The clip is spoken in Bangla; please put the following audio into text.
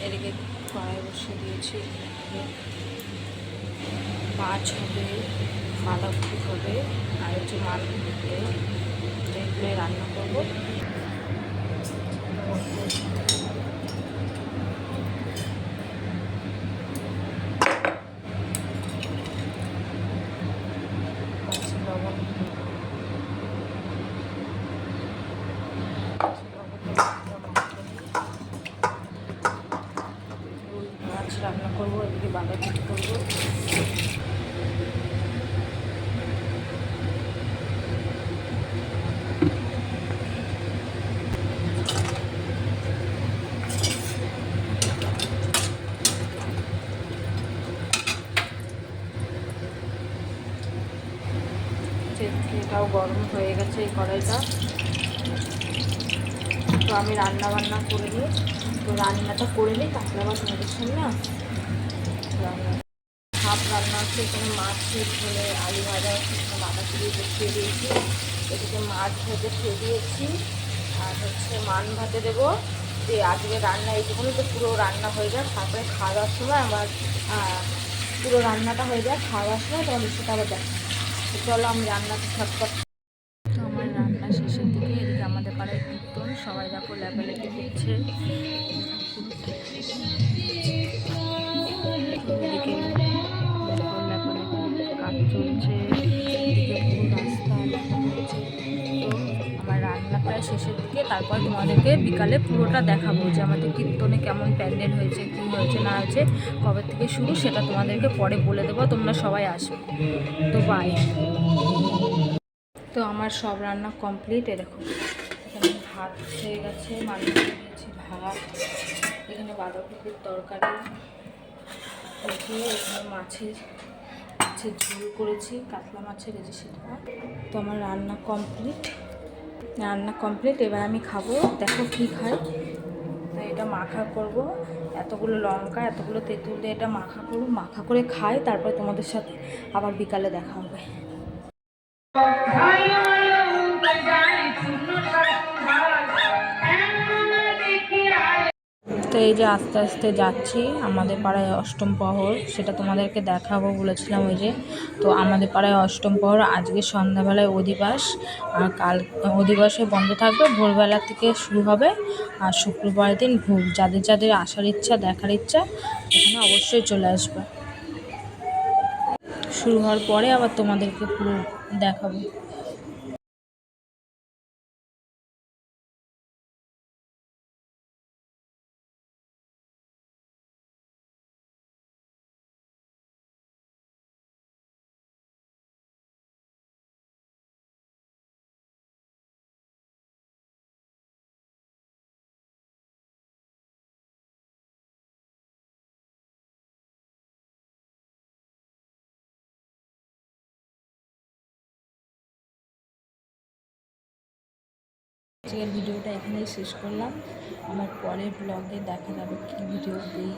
এদিকে- কড়াই বসিয়ে দিয়েছি মাছ হবে বাঁধাকপি হবে আর হচ্ছে মাছ হবে রান্না করব আচ্ছা, লবণ মাছ রান্না করব এদিকে বাঁধাকপি করব এটাও গরম হয়ে গেছে এই কড়াইটা তো আমি রান্না বান্না করে নিই তো রান্নাটা করে নিই, তারপরে আবার তোমাদের সামনে আসছি। রান্না হাফ রান্না হচ্ছে, এখানে মাছ ঝোলে আলু ভাজা এখানে বাঁধাকপি বসিয়ে দিয়েছি। এদিকে মাছ ভেজে খেয়ে দিয়েছি। আর হচ্ছে মান ভাতে দেবো। যে আজকে রান্না এইটুকুনি তো পুরো রান্না হয়ে যাক, তারপরে খাওয়া দাওয়ার সময় আমার পুরো রান্নাটা হয়ে যাক, খাওয়া দাওয়ার সময় তোমাদের সাথে আবার দেখা চলো আমি রান্নাটা সব তো আমার রান্না শেষের দিকে আমাদের পাড়ায় কীর্তন, সবাই দেখো লেবেলেটি করছে রান্না প্রায় শেষের দিকে, তারপর তোমাদেরকে বিকালে পুরোটা দেখাবো যে আমাদের কীর্তনে কেমন প্যান্ডেল হয়েছে, কী হয়েছে, না হয়েছে, কবে থেকে শুরু সেটা তোমাদেরকে পরে বলে দেবো, তোমরা সবাই আসবে। তো বাই তো আমার সব রান্না কমপ্লিট এ দেখো। এখানে ভাত হয়ে গেছে মাছ দিয়েছি ভাত, এখানে বাঁধাকপির তরকারি এখানে মাছের মাছের ঝোল করেছি, কাতলা মাছের এই সেটা। তো আমার রান্না কমপ্লিট রান্না কমপ্লিট এবার আমি খাব। দেখো কী খাই। তো এটা মাখা করব। এতগুলো লঙ্কা, এতগুলো তেঁতুল দিয়ে এটা মাখা করব। মাখা করে খাই, তারপরে তোমাদের সাথে আবার বিকালে দেখা হবে। এই যে আস্তে আস্তে যাচ্ছি, আমাদের পাড়ায় অষ্টম প্রহর, সেটা তোমাদেরকে দেখাবো বলেছিলাম ওই যে। তো আমাদের পাড়ায় অষ্টম প্রহর, আজকে সন্ধ্যাবেলায় অধিবাস, আর কাল অধিবাসে বন্ধ থাকবে, ভোরবেলা থেকে শুরু হবে, আর শুক্রবার দিন ভোগ। যাদের যাদের আসার ইচ্ছা, দেখার ইচ্ছা, এখানে অবশ্যই চলে আসবে। শুরু হওয়ার পরে আবার তোমাদেরকে পুরো দেখাবো। আজকের ভিডিওটা এখানেই শেষ করলাম। আমার পরের ব্লগে দেখা যাবে কী ভিডিও দিই।